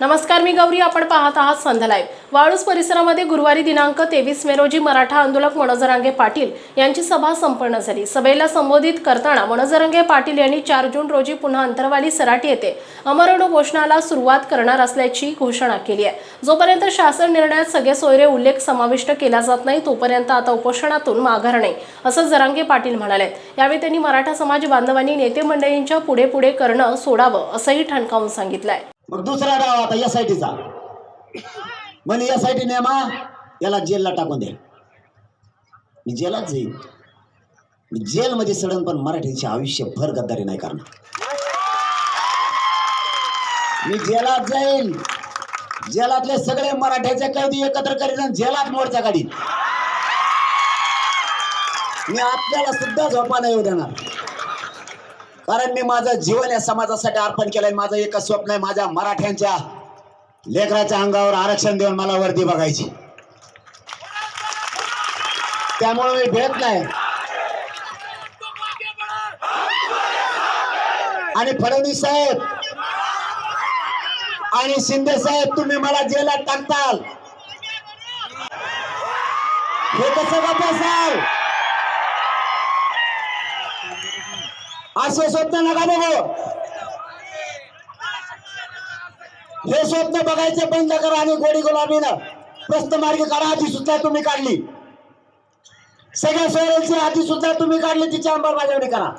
नमस्कार मी गौरी. आपण पाहत आहात संध्या लाईव्ह. वाळूस परिसरामध्ये गुरुवारी दिनांक तेवीस मे रोजी मराठा आंदोलक मनोजरांगे पाटील यांची सभा संपन्न झाली. सभेला संबोधित करताना मनोजरांगे पाटील यांनी चार जून रोजी पुन्हा अंतरवाली सराटी येथे अमरण घोषणाला सुरुवात करणार असल्याची घोषणा केली आहे. जोपर्यंत शासन निर्णयात सगळे सोयरे उल्लेख समाविष्ट केला जात नाही तोपर्यंत आता उपोषणातून माघार नाही असं जरांगे पाटील म्हणाले. यावेळी त्यांनी मराठा समाज बांधवांनी नेते मंडळींच्या पुढे पुढे करणं सोडावं असंही ठणकावून सांगितलं आहे मग दुसरा डाव आता एस आय टीचा म्हणे एस आय टी नेमा याला जेलला टाकून दे. मी जेलात जाईन. मी जेलमध्ये सडन पण मराठीचे आयुष्यभर गद्दारी नाही करणार. मी जेलात जाईन. जेलातले सगळे मराठ्याचे कैदी एकत्र करीन जेलात मोर्चा काढीन. मी आपल्याला सुद्धा झोपा नाही येऊ देणार. कारण मी माझं जीवन या समाजासाठी अर्पण केलंय. माझं एकच स्वप्न आहे माझ्या मराठ्यांच्या लेकराच्या अंगावर आरक्षण देऊन मला वर्दी बघायची. त्यामुळे मी भेट नाही. आणि फडणवीस साहेब आणि शिंदे साहेब तुम्ही मला जेलात टाकताल. हे कसं का असे स्वप्न नका बघू. हे स्वप्न बघायचे बंद करा आणि गोडी गुलाबीनं प्रस्त मार्गी काढा आधी सुद्धा तुम्ही काढली. सगळ्या सोयऱ्यांची आधी सुद्धा तुम्ही काढली तिची अंमलबजावणी करा.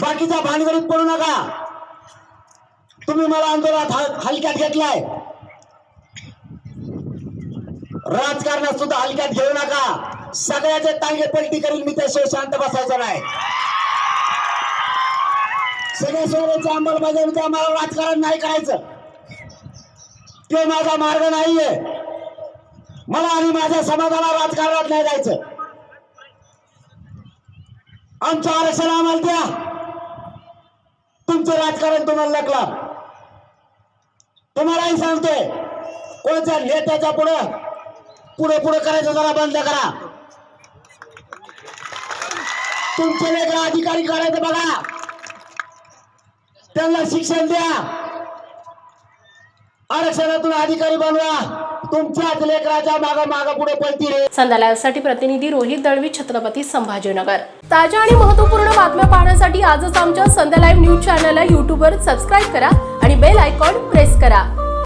बाकीच्या भानगडीत पडू नका. तुम्ही मला आंदोलनात हल- हलक्यात घेतलाय. राजकारणात सुद्धा हलक्यात घेऊ नका. सगळ्याचे टांगे पलटी करील मी त्याशिवाय शांत बसायचं नाही. सगळ्या सोयऱ्याची अंमलबजावणी आम्हाला राजकारण नाही करायचं. ते माझा मार्ग नाहीये. मला आणि माझ्या समाजाला राजकारणात नाही जायचं. आमचं आरक्षण आम्हाला द्या. तुमचं राजकारण तुम्हाला लकला तुम्हालाही सांगतोय कोणत्या नेत्याच्या पुढं पुढे पुढे करायचं जरा बंद करा. तुमचे लेकर अधिकारी करायचं बघा. त्यांना शिक्षण द्या. आरक्षणातून अधिकारी बनवा. तुमच्याच लेकराच्या माग मागा पुढे पळतील संध्या प्रतिनिधी रोहित दळवी छत्रपती संभाजीनगर. ताज्या आणि महत्त्वपूर्ण बातम्या पाहण्यासाठी आजच आमच्या संध्या लाईव्ह न्यूज चॅनलला युट्यूबवर सबस्क्राईब करा आणि बेल आयकॉन प्रेस करा.